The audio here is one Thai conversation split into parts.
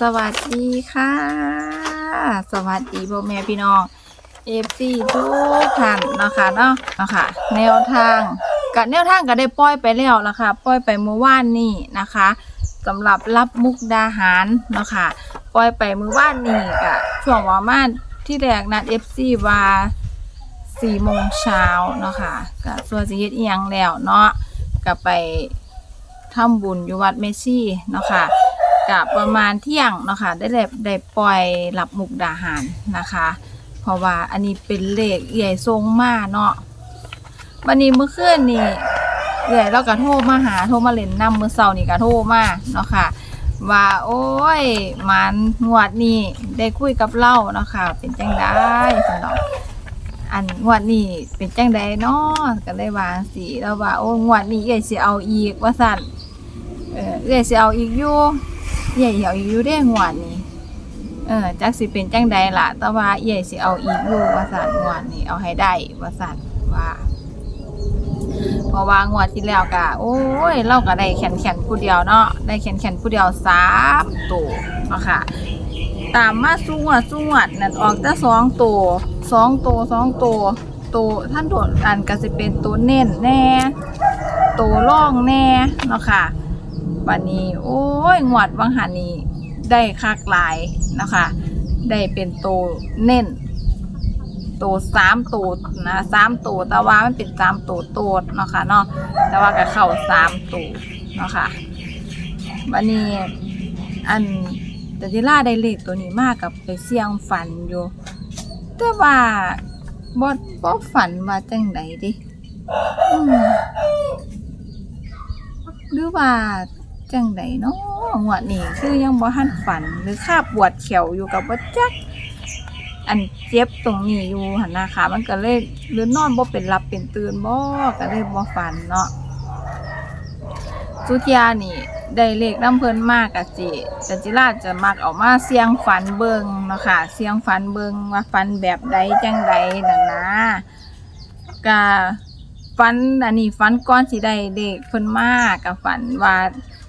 สวัสดีค่ะ สวัสดีพ่อแม่พี่น้องเอฟซีทุกท่านนะคะเนาะเนาะค่ะแนวทางกับแนวทางก็ได้ปล่อยไปแล้วละคะปล่อยไปเมื่อวานนี้นะคะสำหรับรับมุกดาหารเนาะคะปล่อยไปเมื่อวานนี้ก็ช่วงประมาณที่แรกนัดเอฟซีว่าสี่โมงเช้าเนาะค่ะก็ส่วนสิเฮ็ดอียงแล้วเนาะก็ไปทำบุญอยู่วัดเมซี่เนาะค่ะ กับประมาณเที่ยงเนาะค่ะได้ได้ได้ปล่อยหลับมุกดาหารนะคะ เพราะว่าอันนี้เป็นเลขใหญ่ทรงมาเนาะวันนี้เมื่อคืนนี่ใหญ่เราก็โทรมาหาโทรมาเล่นน้ำมือเสาร์นี่ก็โทรมาเนาะค่ะ ว่าโอ้ยมันงวดนี้ได้คุยกับเราเนาะค่ะ เป็นจังได้สนองอันงวดนี้เป็นจังใดเนาะก็ได้วางสีแล้วว่าโอ้งวดนี้เอ้ยสิเอาอีกว่าสั่นเออเอื้อยสิเอาอีกอยู่ เอื้อยเอาอีกอยู่เด้งวดนี้เออจักสิเป็นจังใดล่ะ แต่ว่าเอื้อยสิเอาอีกอยู่ว่าซั่นงวดนี้เอาให้ได้ว่าซั่นว่าเพราะว่างวดที่แล้วก็โอ้ยเราก็ได้แขนแขนผู้เดียวเนาะได้แขนแขนผู้เดียวสามตัวเนาะค่ะตามมาสู้งวดสู้งวดนั่นออกแต่สองตัวสองตัวสองตัวตัวท่านโดดอันก็สิเป็นตัวเน้นแน่ตัวร่องแน่เนาะค่ะ วันนี้ โอ้ยงวดวังหันนี้ได้คักหลายนะคะ ได้เป็นตัวเน้นตัวสามตัวนะสามตัวแต่ว่ามันเป็นสามตัวโตดเนาะค่ะเนาะแต่ว่าก็เข้าสามตัวเนาะค่ะวันนี้อันแต่ที่ล่าได้เลขตัวนี้มากกับไปเสี่ยงฝันอยู่ แต่ว่าบอบ่ฝันว่าจังไดเดิหรือว่า จังใดเนาะงวดนี้คือยังบ่ทันฝันหรือคาบปวดเขียวอยู่กับบ่จัก อันเจ็บตรงนี้อยู่หันนะคะมันก็เลยหรือนอนบ่เป็นหลับเป็นตื่นบ่ก็เลยบ่ฝันเนาะสุธยานี่ได้เลขน้ำเพลินมากกะจิจันจิราจะมักออกมาเสียงฝันเบิงเนาะค่ะเสียงฝันเบิงว่าฝันแบบใดจังใดนั่นนะกะ ฝันอันนี้ฝันก่อนสิได้เด็กเพิ่นมากกับฝันว่า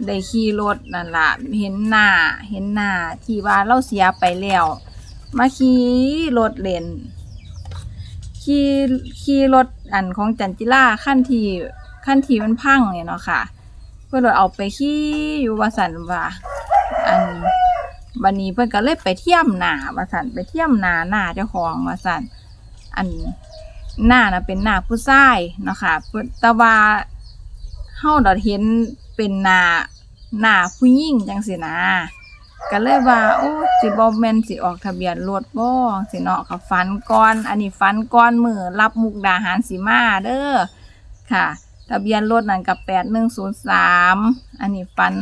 ได้ขี่รถนั่นล่ะเห็นหน้าเห็นหน้าที่ว่าเราเสียไปแล้วมาขี่รถเล่นขี่ขี่รถอันของจันจิราขั้นที่ขั้นที่มันพังเนี่ยเนาะค่ะเพื่อนเลยเอาไปขี่อยู่วาสันว่าอันวันนี้เพิ่อนก็เลยไปเที่ยมหนาว่าสันไปเที่ยมหนาหน้าเจ้าของว่าสันอัน หน้านะเป็นหน้าผู้ชายเนาะค่ะแต่ว่าเฮาดอดเห็นเป็นหน้าหน้าผู้หญิงจังซี่นะก็เลยว่าโอ้สิบ่แมนสิออกทะเบียนรถบ่สิเนาะก็ฝันก่อน อันนี้ฝันก่อนมือรับมุกดาหารสิมาเด้อค่ะ ทะเบียนรถนั่นก็8103อันนี้ฝัน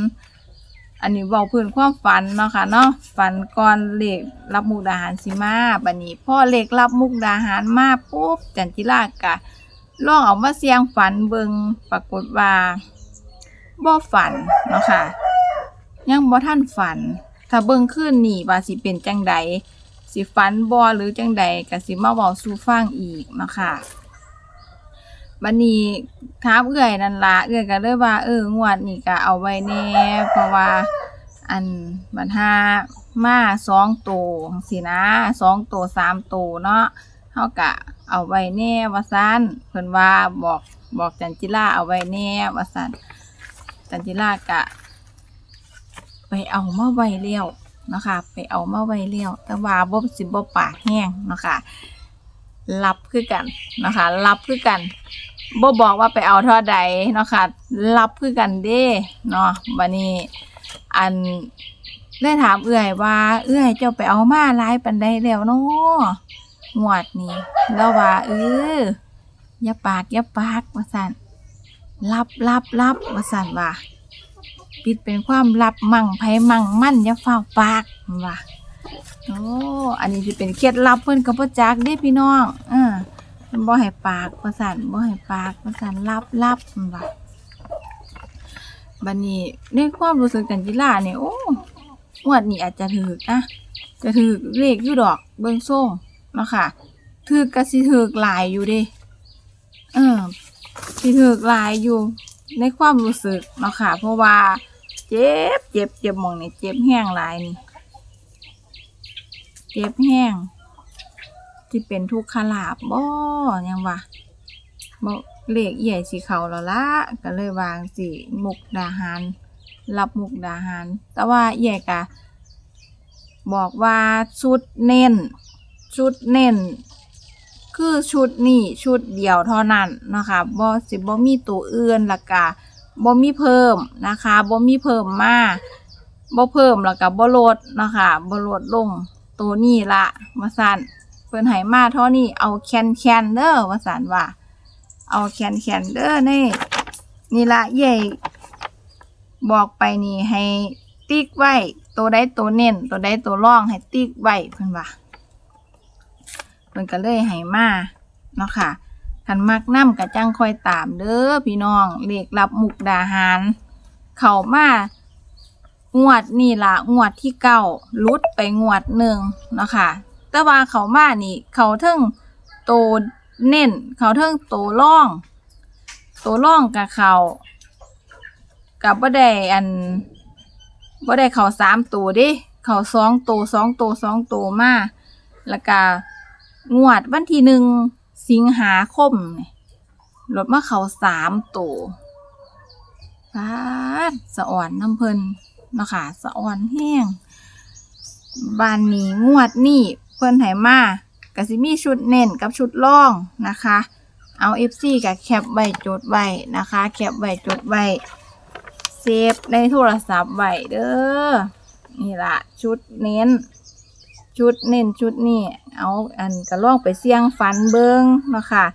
อันนี้เว้าพื้นความฝันเนาะค่ะเนาะฝันก่อนเลขรับมุกดาหารสิมาบัดนี้พ่อเลขรับมุกดาหารมาปุ๊บจันจิรากะลองเอามาเสียงฝันเบิงปรากฏว่าบ่ฝันเนาะค่ะ ยังบ่ทันฝัน ถ้าเบิ่งคืนนี้ว่าสิเป็นจังใดสิฝันบ่หรือจังใดก็สิมาเว้าสู่ฟังอีกเนาะค่ะ บันนี้ถามเอื้อยนั่นละเอื้อยก็เลยว่า เอองวดนี้ก็เอาไว้แน่เพราะว่า อันบันหามาสองตัวสินะสองตัวสามตัวเนาะเฮาก็เอาไว้แน่ว่าซั่นเพิ่นว่าบอกบอกจันจิราเอาไว้แน่ว่าซั่นจันจิราก็ไปเอามาไว้แล้วเนาะค่ะ ไปเอามาไว้แล้วแต่ว่าบ่สิบ่ปากแห้งเนาะค่ะ รับคือกันนะคะรับคือกันบ่บอกว่าไปเอาเท่าใดเนาะค่ะรับคือกันเด้เนาะบัดนี้อันได้ถามเอื้อยว่า เอื้อยเจ้าไปเอามาหลายปานใดแล้วเนาะงวดนี้แล้วว่าเอออย่าปากอย่าปากว่าซั่นรับรับรับว่าซั่นว่าปิดเป็นความลับมั่งไผมั่งมั่นอย่าเฝ้าปากว่า โอ้อันนี้สิเป็นเคล็ดลับเพิ่นก็บ่จักเด้พี่น้องออมันบ่ให้ปากประสานบ่ให้ปากประสานรับรับมันว่าบัดนี้ในความรู้สึกกันจิล่าเนี่ยโอ้งวดนี้อาจจะถูกนะจะถูกเลขอยู่ดอกเบิ่งส่งเนาะค่ะถูกก็สิถูกหลายอยู่เด้เออสิถูกหลายอยู่ในความรู้สึกเนาะค่ะ เพราะว่า เจ็บเจ็บเจ็บมองนี่เจ็บแห้งหลายนี่ เจ็บแห้งที่เป็นทุกขลาบบ่ยังวะบ่เลขใหญ่สีเขาแล้วละก็เลยวางสิมุกดาหารรับมุกดาหาร แต่ว่าใหญ่กะบอกว่าชุดเน้น ชุดเน้น คือชุดนี้ชุดเดียวเท่านั้นนะคะบ่สิบ่มีตัวอื่นละกะบ่มีเพิ่มนะคะบ่มีเพิ่มมาบ่เพิ่มแล้วก็บ่ลดนะคะบ่ลดลง ตัวนี้ละว่าซั่นเพิ่นให้มาเท่านี้เอาแคนแคนเด้อว่าซั่นว่า เอาแคนแคนเด้อนี่นี่ละใหญ่บอกไปนี่ให้ติ๊กไว้ตัวใดตัวเน้นตัวใดตัวร่องให้ติ๊กไว้เพิ่นว่าเพิ่นก็เลยให้มาเนาะค่ะคันมักน้ำก็จังคอยตามเด้อพี่น้องเลขรับมุกดาหาร เข้ามา งวดนี่ล่ะงวดที่เก้าลุดไปงวดหนึ่งเนาะค่ะ แต่ว่าเขามานี่ เขาเทิงโตเน้น เขาเทิงโตร่อง โตร่องกับเขากับบ่ได้อันบ่ได้เขาสามตัวดิเขาสองตัวสองตัวสองตัวมาแล้วก็งวดวันที่หนึ่งสิงหาคมนี่รถมาเขาสามตัวฟาดสะอ่อนน้ำเพลิน นะคะสะอ่อนแห้งบานนี้งวดนี่เพิ่นให้มาก็สิมีชุดเน้นกับชุดล่องนะคะ เอา FC กับแคปไว้จดไว้นะคะ แคปไว้จดไว้เซฟในโทรศัพท์ไว้เด้อนี่ละชุดเน้น ชุดเน้นชุดนี่เอาอันกระล่องไปเสี่ยงฟันเบิงนะคะ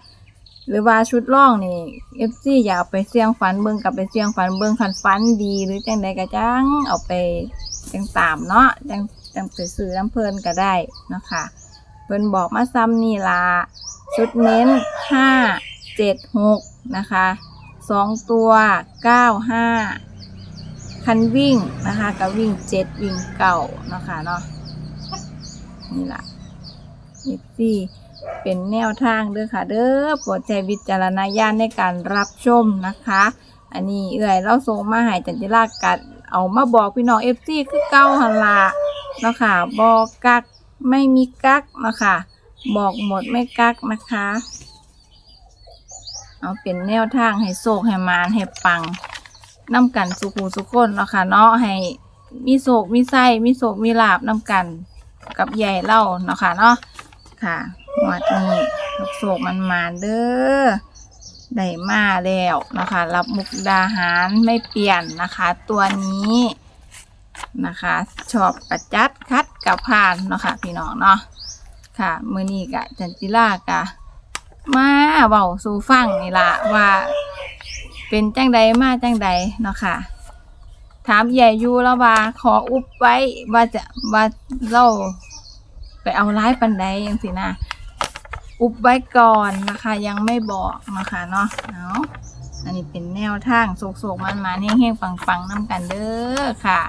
หรือว่าชุดล่องนี่เอฟซีอยากเอาไปเสี่ยงฟันเบิงกับไปเสี่ยงฟันเบิงคันฟันดี หรือจังใดก็จังเอาไปจังตามเนาะจังจังไปซื้อน้ำเพลินก็ได้นะคะเพิ่นบอกมาซ้ำนี่ละชุดเน้นห้าเจ็ดหกนะคะสองตัวเก้าห้าคันวิ่งนะคะก็วิ่งเจ็ดวิ่งเก่านะคะเนาะนี่ละนี่สี่ เป็นแนวทางเด้อค่ะเด้อโปรดใช้วิจารณญาณในการรับชมนะคะ อันนี้เอื่อยเราส่งมาให้จันจิรากัดเอามาบอกพี่น้องเอฟซีคือเก้าหันละเนาะค่ะบอกกักไม่มีกักเนาะคะบอกหมดไม่กักนะคะ เอาเป็นแนวทางให้โศกให้มานให้ปังน้ำกันสุขูสุขคนเนาะค่ะเนาะให้มีโศกมีไส้มีโศกมีลาบน้ำกันกับยายเล่าเนาะค่ะเนาะค่ะ งวัดนี้ลูกโศกมันมาเด้อได้มาแล้วนะคะ รับมุกดาหารไม่เปลี่ยนนะคะ ตัวนี้นะคะชอบประจัดคัดกับผ่านเนาะค่ะพี่น้องเนาะค่ะมือนี้กะจันจิลากะ มาเบาสู่ฟังนี่ละว่า เป็นจังใดมาจังใดเนาะค่ะ ถามใหญ่ยูแล้วว่าขออุบไว้ว่าจะว่าเราไปเอาร้ายปันใดยังสินะ อุบไว้ก่อนนะคะยังไม่บอกนะคะเนาะเอาอันนี้เป็นแนวทางโศกๆมันมาแห้งๆปังๆน้ำกันเด้อค่ะ